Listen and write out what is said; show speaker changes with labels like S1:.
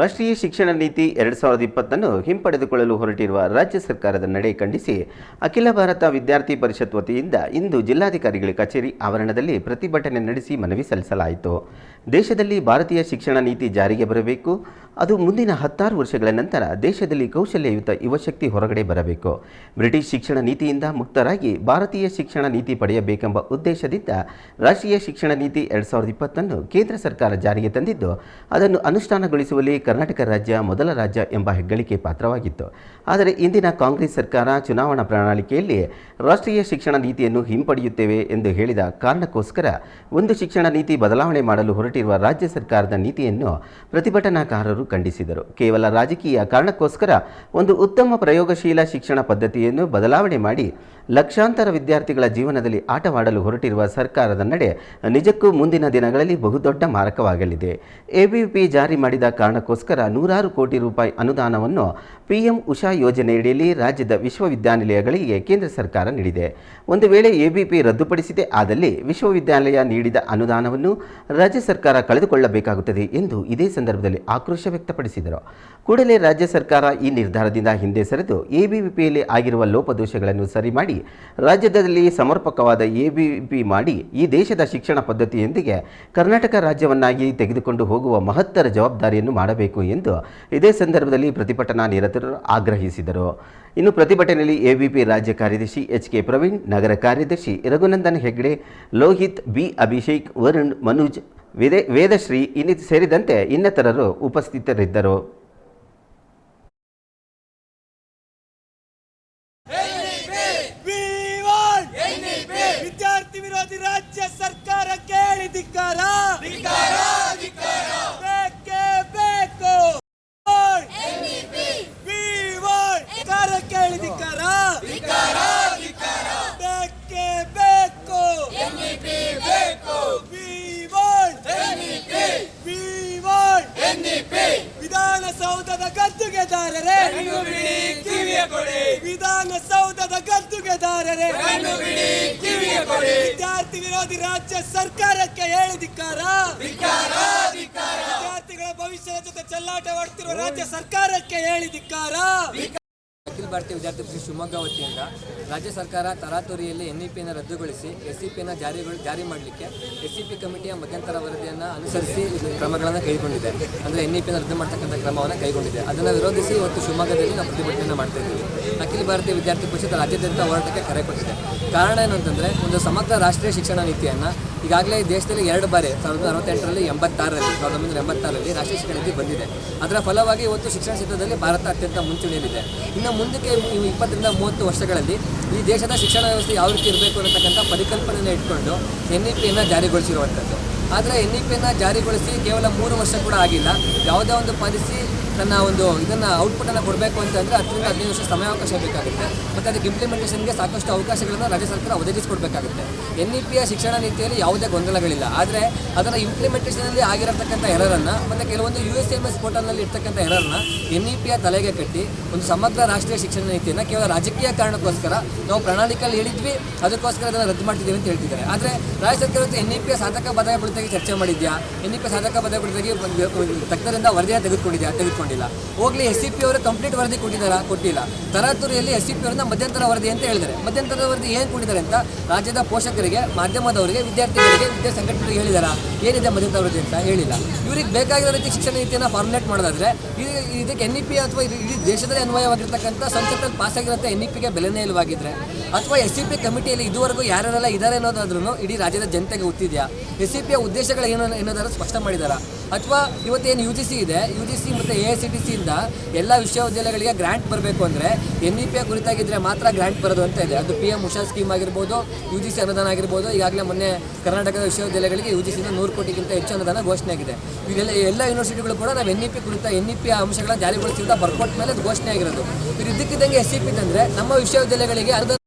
S1: ರಾಷ್ಟ್ರೀಯ ಶಿಕ್ಷಣ ನೀತಿ ಎರಡು ಸಾವಿರದ ಇಪ್ಪತ್ತನ್ನು ಹಿಂಪಡೆದುಕೊಳ್ಳಲು ಹೊರಟಿರುವ ರಾಜ್ಯ ಸರ್ಕಾರದ ನಡೆ ಖಂಡಿಸಿ, ಅಖಿಲ ಭಾರತ ವಿದ್ಯಾರ್ಥಿ ಪರಿಷತ್ ವತಿಯಿಂದ ಇಂದು ಜಿಲ್ಲಾಧಿಕಾರಿಗಳ ಕಚೇರಿ ಆವರಣದಲ್ಲಿ ಪ್ರತಿಭಟನೆ ನಡೆಸಿ ಮನವಿ ಸಲ್ಲಿಸಲಾಯಿತು. ದೇಶದಲ್ಲಿ ಭಾರತೀಯ ಶಿಕ್ಷಣ ನೀತಿ ಜಾರಿಗೆ ಬರಬೇಕು. ಅದು ಮುಂದಿನ ಹತ್ತಾರು ವರ್ಷಗಳ ನಂತರ ದೇಶದಲ್ಲಿ ಕೌಶಲ್ಯಯುತ ಯುವಶಕ್ತಿ ಹೊರಗಡೆ ಬರಬೇಕು. ಬ್ರಿಟಿಷ್ ಶಿಕ್ಷಣ ನೀತಿಯಿಂದ ಮುಕ್ತರಾಗಿ ಭಾರತೀಯ ಶಿಕ್ಷಣ ನೀತಿ ಪಡೆಯಬೇಕೆಂಬ ಉದ್ದೇಶದಿಂದ ರಾಷ್ಟ್ರೀಯ ಶಿಕ್ಷಣ ನೀತಿ ಎರಡು ಸಾವಿರದ ಇಪ್ಪತ್ತನ್ನು ಕೇಂದ್ರ ಸರ್ಕಾರ ಜಾರಿಗೆ ತಂದಿದ್ದು, ಅದನ್ನು ಅನುಷ್ಠಾನಗೊಳಿಸುವಲ್ಲಿ ಕರ್ನಾಟಕ ರಾಜ್ಯ ಮೊದಲ ರಾಜ್ಯ ಎಂಬ ಹೆಗ್ಗಳಿಕೆ ಪಾತ್ರವಾಗಿತ್ತು. ಆದರೆ ಇಂದಿನ ಕಾಂಗ್ರೆಸ್ ಸರ್ಕಾರ ಚುನಾವಣಾ ಪ್ರಣಾಳಿಕೆಯಲ್ಲಿ ರಾಷ್ಟ್ರೀಯ ಶಿಕ್ಷಣ ನೀತಿಯನ್ನು ಹಿಂಪಡೆಯುತ್ತೇವೆ ಎಂದು ಹೇಳಿದ ಕಾರಣಕ್ಕೋಸ್ಕರ ಒಂದು ಶಿಕ್ಷಣ ನೀತಿ ಬದಲಾವಣೆ ಮಾಡಲು ಹೊರಟಿರುವ ರಾಜ್ಯ ಸರ್ಕಾರದ ನೀತಿಯನ್ನು ಪ್ರತಿಭಟನಾಕಾರರು ಖಂಡಿಸಿದರು. ಕೇವಲ ರಾಜಕೀಯ ಕಾರಣಕ್ಕೋಸ್ಕರ ಒಂದು ಉತ್ತಮ ಪ್ರಯೋಗಶೀಲ ಶಿಕ್ಷಣ ಪದ್ಧತಿಯನ್ನು ಬದಲಾವಣೆ ಮಾಡಿ ಲಕ್ಷಾಂತರ ವಿದ್ಯಾರ್ಥಿಗಳ ಜೀವನದಲ್ಲಿ ಆಟವಾಡಲು ಹೊರಟಿರುವ ಸರ್ಕಾರದ ನಡೆ ನಿಜಕ್ಕೂ ಮುಂದಿನ ದಿನಗಳಲ್ಲಿ ಬಹುದೊಡ್ಡ ಮಾರಕವಾಗಲಿದೆ. ಎಬಿಪಿ ಜಾರಿ ಮಾಡಿದ ಕಾರಣಕ್ಕೋಸ್ಕರ ನೂರಾರು ಕೋಟಿ ರೂಪಾಯಿ ಅನುದಾನವನ್ನು ಪಿಎಂ ಉಷಾ ಯೋಜನೆಯಡಿಯಲ್ಲಿ ರಾಜ್ಯದ ವಿಶ್ವವಿದ್ಯಾನಿಲಯಗಳಿಗೆ ಕೇಂದ್ರ ಸರ್ಕಾರ ನೀಡಿದೆ. ಒಂದು ವೇಳೆ ಎಬಿಪಿ ರದ್ದುಪಡಿಸಿದೆ, ಆದಲ್ಲಿ ವಿಶ್ವವಿದ್ಯಾಲಯ ನೀಡಿದ ಅನುದಾನವನ್ನು ರಾಜ್ಯ ಸರ್ಕಾರ ಕಳೆದುಕೊಳ್ಳಬೇಕಾಗುತ್ತದೆ ಎಂದು ಇದೇ ಸಂದರ್ಭದಲ್ಲಿ ಆಕ್ರೋಶ ವ್ಯಕ್ತಪಡಿಸಿದರು. ಕೂಡಲೇ ರಾಜ್ಯ ಸರ್ಕಾರ ಈ ನಿರ್ಧಾರದಿಂದ ಹಿಂದೆ ಸರಿದು, ಎಬಿವಿಪಿಯಲ್ಲಿ ಆಗಿರುವ ಲೋಪದೋಷಗಳನ್ನು ಸರಿ ಮಾಡಿ ರಾಜ್ಯದಲ್ಲಿ ಸಮರ್ಪಕವಾದ ಎಬಿವಿಪಿ ಮಾಡಿ ಈ ದೇಶದ ಶಿಕ್ಷಣ ಪದ್ಧತಿಯೊಂದಿಗೆ ಕರ್ನಾಟಕ ರಾಜ್ಯವನ್ನಾಗಿ ತೆಗೆದುಕೊಂಡು ಹೋಗುವ ಮಹತ್ತರ ಜವಾಬ್ದಾರಿಯನ್ನು ಮಾಡಬೇಕು ಎಂದು ಇದೇ ಸಂದರ್ಭದಲ್ಲಿ ಪ್ರತಿಭಟನಾ ನಿರತರು ಆಗ್ರಹಿಸಿದರು. ಇನ್ನು ಪ್ರತಿಭಟನೆಯಲ್ಲಿ ಎಬಿಪಿ ರಾಜ್ಯ ಕಾರ್ಯದರ್ಶಿ ಎಚ್ ಕೆ ಪ್ರವೀಣ್, ನಗರ ಕಾರ್ಯದರ್ಶಿ ರಘುನಂದನ್ ಹೆಗ್ಡೆ, ಲೋಹಿತ್ ಬಿ ಅಭಿಷೇಕ್, ವರುಣ್, ಮನೋಜ್, ವೇದ, ವೇದಶ್ರೀ ಇನ್ನಿ ಸೇರಿದಂತೆ ಇನ್ನಿತರರು ಉಪಸ್ಥಿತರಿದ್ದರು.
S2: ವಿಧಾನಸೌಧದ ಗದ್ದುಗೆದಾರರೇ ವಿದ್ಯಾರ್ಥಿ ವಿರೋಧಿ ರಾಜ್ಯ ಸರ್ಕಾರಕ್ಕೆ ಹೇಳಿದಿಕ್ಕಾರ ವಿದ್ಯಾರ್ಥಿಗಳ ಭವಿಷ್ಯದ ಜೊತೆ ಚೆಲ್ಲಾಟವಾಡುತ್ತಿರುವ ರಾಜ್ಯ ಸರ್ಕಾರಕ್ಕೆ ಹೇಳಿದಿಕ್ಕಾರ
S3: ಅಖಿಲ ಭಾರತೀಯ ವಿದ್ಯಾರ್ಥಿ ಪರಿಷತ್ ಶಿವಮೊಗ್ಗ ವತಿಯಿಂದ ರಾಜ್ಯ ಸರ್ಕಾರ ತರಾತುರಿಯಲ್ಲಿ ಎನ್ ಇ ಪಿಯನ್ನು ರದ್ದುಗೊಳಿಸಿ ಎಸ್ ಸಿ ಪಿಯನ್ನು ಜಾರಿಗೊಳಿ ಜಾರಿ ಮಾಡಲಿಕ್ಕೆ ಎಸ್ ಸಿ ಪಿ ಕಮಿಟಿಯ ಮಧ್ಯಂತರ ವರದಿಯನ್ನು ಅನುಸರಿಸಿ ಕ್ರಮಗಳನ್ನು ಕೈಗೊಂಡಿದೆ. ಅಂದರೆ ಎನ್ ಇ ಪಿಯನ್ನು ರದ್ದು ಮಾಡ್ತಕ್ಕಂಥ ಕ್ರಮವನ್ನು ಕೈಗೊಂಡಿದೆ. ಅದನ್ನು ವಿರೋಧಿಸಿ ಇವತ್ತು ಶಿವಮೊಗ್ಗದಲ್ಲಿ ನಾವು ಪ್ರತಿಭಟನೆ ಮಾಡ್ತಾ ಇದ್ದೀವಿ. ಅಖಿಲ ಭಾರತೀಯ ವಿದ್ಯಾರ್ಥಿ ಪರಿಷತ್ ರಾಜ್ಯಾದ್ಯಂತ ಹೋರಾಟಕ್ಕೆ ಕರೆ ಕೊಟ್ಟಿದೆ. ಕಾರಣ ಏನು ಅಂತಂದರೆ ಒಂದು ಸಮಗ್ರ ರಾಷ್ಟ್ರೀಯ ಶಿಕ್ಷಣ ನೀತಿಯನ್ನು ಈಗಾಗಲೇ ದೇಶದಲ್ಲಿ ಎರಡು ಬಾರಿ ಸಾವಿರದ ಅರವತ್ತೆಂಟರಲ್ಲಿ ಎಂಬತ್ತಾರರಲ್ಲಿ, ಸಾವಿರದ ಒಂಬೈನೂರ ಎಂಬತ್ತಾರರಲ್ಲಿ ರಾಷ್ಟ್ರೀಯ ಶಿಕ್ಷಣ ನೀತಿ ಬಂದಿದೆ. ಅದರ ಫಲವಾಗಿ ಇವತ್ತು ಶಿಕ್ಷಣ ಕ್ಷೇತ್ರದಲ್ಲಿ ಭಾರತ ಅತ್ಯಂತ ಮುಂಚೂಣಿಯಲ್ಲಿದೆ. ಇನ್ನು ಮುಂದಕ್ಕೆ ಇಪ್ಪತ್ತರಿಂದ ಮೂವತ್ತು ವರ್ಷಗಳಲ್ಲಿ ಈ ದೇಶದ ಶಿಕ್ಷಣ ವ್ಯವಸ್ಥೆ ಯಾವ ರೀತಿ ಇರಬೇಕು ಅನ್ನತಕ್ಕಂಥ ಪರಿಕಲ್ಪನೆಯನ್ನು ಇಟ್ಕೊಂಡು ಎನ್ ಇ ಪಿಯನ್ನು ಜಾರಿಗೊಳಿಸಿರುವಂಥದ್ದು. ಆದರೆ ಎನ್ ಇ ಪಿಯನ್ನು ಜಾರಿಗೊಳಿಸಿ ಕೇವಲ ಮೂರು ವರ್ಷ ಕೂಡ ಆಗಿಲ್ಲ. ಯಾವುದೇ ಒಂದು ಪಾಲಿಸಿ ತನ್ನ ಒಂದು ಇದನ್ನು ಔಟ್ಪುಟನ್ನು ಕೊಡಬೇಕು ಅಂತಂದರೆ ಹತ್ತರಿಂದ ಹದಿನೈದು ವರ್ಷ ಸಮಯಾವಕಾಶ ಬೇಕಾಗುತ್ತೆ. ಮತ್ತು ಅದಕ್ಕೆ ಇಂಪ್ಲಿಮೆಂಟೇಷನ್ಗೆ ಸಾಕಷ್ಟು ಅವಕಾಶಗಳನ್ನು ರಾಜ್ಯ ಸರ್ಕಾರ ಒದಗಿಸಿಕೊಡ್ಬೇಕಾಗುತ್ತೆ. ಎನ್ ಇ ಪಿಯ ಶಿಕ್ಷಣ ನೀತಿಯಲ್ಲಿ ಯಾವುದೇ ಗೊಂದಲಗಳಿಲ್ಲ. ಆದರೆ ಅದರ ಇಂಪ್ಲಿಮೆಂಟೇಷನಲ್ಲಿ ಆಗಿರತಕ್ಕಂಥ ಎರರನ್ನು, ಮತ್ತು ಕೆಲವೊಂದು ಯು ಎಸ್ ಎಂ ಎಸ್ ಪೋರ್ಟಲ್ನಲ್ಲಿ ಇರ್ತಕ್ಕಂಥ ಎರರನ್ನು ಎನ್ ಇ ಪಿಯ ತಲೆಗೆ ಕಟ್ಟಿ ಒಂದು ಸಮಗ್ರ ರಾಷ್ಟ್ರೀಯ ಶಿಕ್ಷಣ ನೀತಿಯನ್ನು ಕೇವಲ ರಾಜಕೀಯ ಕಾರಣಕ್ಕೋಸ್ಕರ ನಾವು ಪ್ರಣಾಳಿಕೆಯಲ್ಲಿ ಹೇಳಿದ್ವಿ, ಅದಕ್ಕೋಸ್ಕರ ಅದನ್ನು ರದ್ದು ಮಾಡ್ತಿದ್ದೀವಿ ಅಂತ ಹೇಳ್ತಿದ್ದಾರೆ. ಆದರೆ ರಾಜ್ಯ ಸರ್ಕಾರ ಎನ್ ಇ ಪಿಯ ಸಾಧಕ ಬಾಧಕ ಕುರಿತಾಗಿ ಚರ್ಚೆ ಮಾಡಿದ್ಯಾ? ಎನ್ ಇ ಪಿ ಸಾಧಕ ಪದಗಳ ಬಗ್ಗೆ ತಜ್ಞರಿಂದ ವರದಿಯನ್ನು ತೆಗೆದುಕೊಂಡಿದ್ಯಾ? ತೆಗೆದುಕೊಂಡಿಲ್ಲ. ಹೋಗ್ಲಿ ಎಸ್ ಸಿ ಪಿ ಅವರು ಕಂಪ್ಲೀಟ್ ವರದಿ ಕೊಟ್ಟಿದ್ದಾರೆ? ಕೊಟ್ಟಿಲ್ಲ. ತರಾತುರಿಯಲ್ಲಿ ಎಸ್ ಸಿ ಪಿ ಅವರಿಂದ ಮಧ್ಯಂತರ ವರದಿ ಅಂತ ಹೇಳಿದ್ದಾರೆ. ಮಧ್ಯಂತರ ವರದಿ ಏನು ಕೊಟ್ಟಿದ್ದಾರೆ ಅಂತ ರಾಜ್ಯದ ಪೋಷಕರಿಗೆ, ಮಾಧ್ಯಮದವರಿಗೆ, ವಿದ್ಯಾರ್ಥಿಗಳಿಗೆ, ವಿದ್ಯಾ ಸಂಘಟನೆಗಳಿಗೆ ಹೇಳಿದಾರ? ಏನಿದೆ ಮಧ್ಯಂತರ ವರದಿ ಅಂತ ಹೇಳಿಲ್ಲ. ಇವರಿಗೆ ಬೇಕಾಗಿರೋ ರೀತಿ ಶಿಕ್ಷಣ ನೀತಿಯನ್ನು ಫಾರ್ಮುಲೇಟ್ ಮಾಡೋದಾದ್ರೆ ಇದು- ಇದಕ್ಕೆ ಎನ್ ಇ ಪಿ ಅಥವಾ ಇಡೀ ದೇಶದಲ್ಲಿ ಅನ್ವಯವಾಗಿರ್ತಕ್ಕಂಥ ಸಂಸತ್ತಲ್ಲಿ ಪಾಸ್ ಆಗಿರುತ್ತೆ ಎನ್ ಇ ಪಿಗೆ ಬೆಲೆನೇ ಇಲ್ಲವಾಗಿದ್ದರೆ ಅಥವಾ ಎಸ್ ಸಿ ಪಿ ಕಮಿಟಿಯಲ್ಲಿ ಇದುವರೆಗೂ ಯಾರೆಲ್ಲ ಇದ್ದಾರೆ ಅನ್ನೋದಾದ್ರೂ ಇಡೀ ರಾಜ್ಯದ ಜನತೆಗೆ ಗೊತ್ತಿದೆಯಾ? ಎಸ್ ಸಿ ಪಿಯ ಉದ್ದೇಶಗಳು ಏನೋ ಏನಾದರೂ ಸ್ಪಷ್ಟ ಮಾಡಿದಾರ? ಅಥವಾ ಇವತ್ತೇನು ಯು ಜಿ ಸಿ ಇದೆ ಯು ಜಿ ಸಿ ಮತ್ತು ಎ ಐ ಸಿ ಟಿ ಸಿಯಿಂದ ಎಲ್ಲ ವಿಶ್ವವಿದ್ಯಾಲಯಗಳಿಗೆ ಗ್ರ್ಯಾಂಟ್ ಬರಬೇಕು ಅಂದರೆ ಎನ್ ಇ ಪಿಯ ಕುರಿತಾಗಿದ್ದರೆ ಮಾತ್ರ ಗ್ರ್ಯಾಂಟ್ ಬರೋದು ಅಂತ ಇದೆ. ಅದು ಪಿ ಎಂ ಉಷಾ ಸ್ಕೀಮ್ ಆಗಿರ್ಬೋದು ಯು ಜಿ ಸಿ ಅನುದಾನ ಆಗಿರ್ಬೋದು, ಈಗಾಗಲೇ ಮೊನ್ನೆ ಕರ್ನಾಟಕದ ವಿಶ್ವವಿದ್ಯಾಲಯಗಳಿಗೆ ಯು ಜಿ ಸಿಯಿಂದ ನೂರು ಕೋಟಿಗಿಂತ ಹೆಚ್ಚು ಅನುದಾನ ಘೋಷಣೆ ಆಗಿದೆ. ಇದೆಲ್ಲ ಎಲ್ಲ ಯೂನಿವರ್ಸಿಟಿಗಳು ಕೂಡ ನಾವು ಎನ್ ಇ ಪಿ ಕುರಿತ ಎನ್ ಇ ಪಿಯ ಅಂಶಗಳ ಜಾರಿಗೊಳಿಸಿದ ಬರ್ಕೊಟ್ಟ ಮೇಲೆ ಅದು ಘೋಷಣೆ ಆಗಿರೋದು. ಇದು ಇದ್ದಕ್ಕಿದ್ದಂಗೆ ಎಸ್ ಸಿ ಪಿ ಅಂದರೆ ನಮ್ಮ ವಿಶ್ವವಿದ್ಯಾಲಯಗಳಿಗೆ ಅನುದಾನ